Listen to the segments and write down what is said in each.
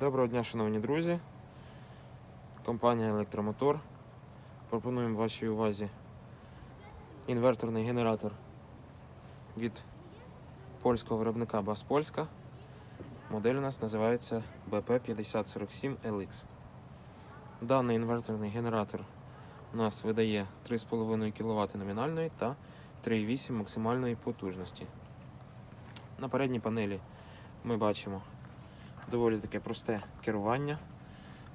Доброго дня, шановні друзі. Компанія Електромотор. Пропонуємо вашій увазі інверторний генератор від польського виробника Бас Польська. Модель у нас називається BP5047 LX. Даний інверторний генератор у нас видає 3,5 кВт номінальної та 3,8 максимальної потужності. На передній панелі ми бачимо доволі таке просте керування.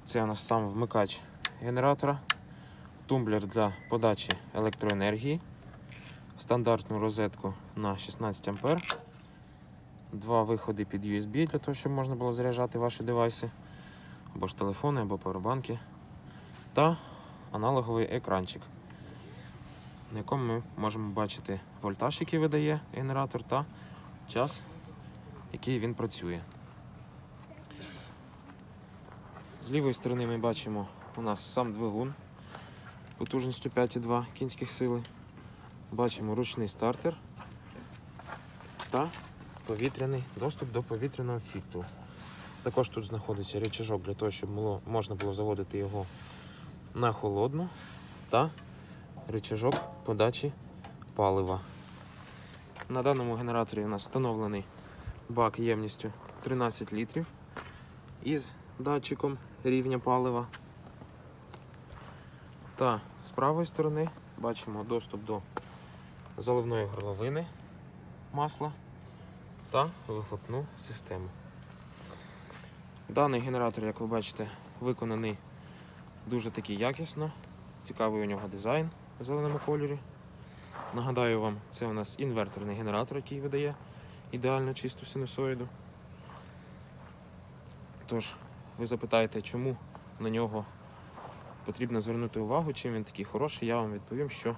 Це у нас сам вмикач генератора, тумблер для подачі електроенергії, стандартну розетку на 16 А, два виходи під USB для того, щоб можна було заряджати ваші девайси, або ж телефони, або павербанки, та аналоговий екранчик, на якому ми можемо бачити вольтаж, який видає генератор, та час, який він працює. З лівої сторони ми бачимо у нас сам двигун потужністю 5,2 кінських сили. Бачимо ручний стартер та повітряний доступ до повітряного фільтру. Також тут знаходиться рычажок для того, щоб було, можна було заводити його на холодну та рычажок подачі палива. На даному генераторі у нас встановлений бак ємністю 13 літрів із датчиком рівня палива. Та з правої сторони бачимо доступ до заливної горловини масла та вихлопну систему. Даний генератор, як ви бачите, виконаний дуже таки якісно. Цікавий у нього дизайн в зеленому кольорі. Нагадаю вам, це у нас інверторний генератор, який видає ідеально чисту синусоїду. Тож, ви запитаєте, чому на нього потрібно звернути увагу, чим він такий хороший, я вам відповім, що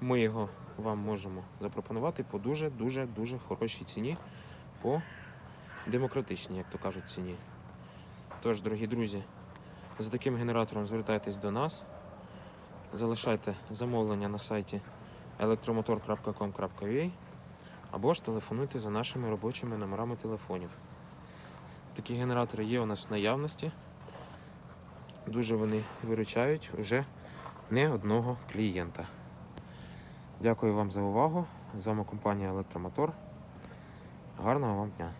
ми його вам можемо запропонувати по дуже-дуже дуже хорошій ціні, по демократичній, як то кажуть, ціні. Тож, дорогі друзі, за таким генератором звертайтесь до нас, залишайте замовлення на сайті elektromotor.com.ua або ж телефонуйте за нашими робочими номерами телефонів. Такі генератори є у нас в наявності. Дуже вони виручають вже не одного клієнта. Дякую вам за увагу. З вами компанія Електромотор. Гарного вам дня!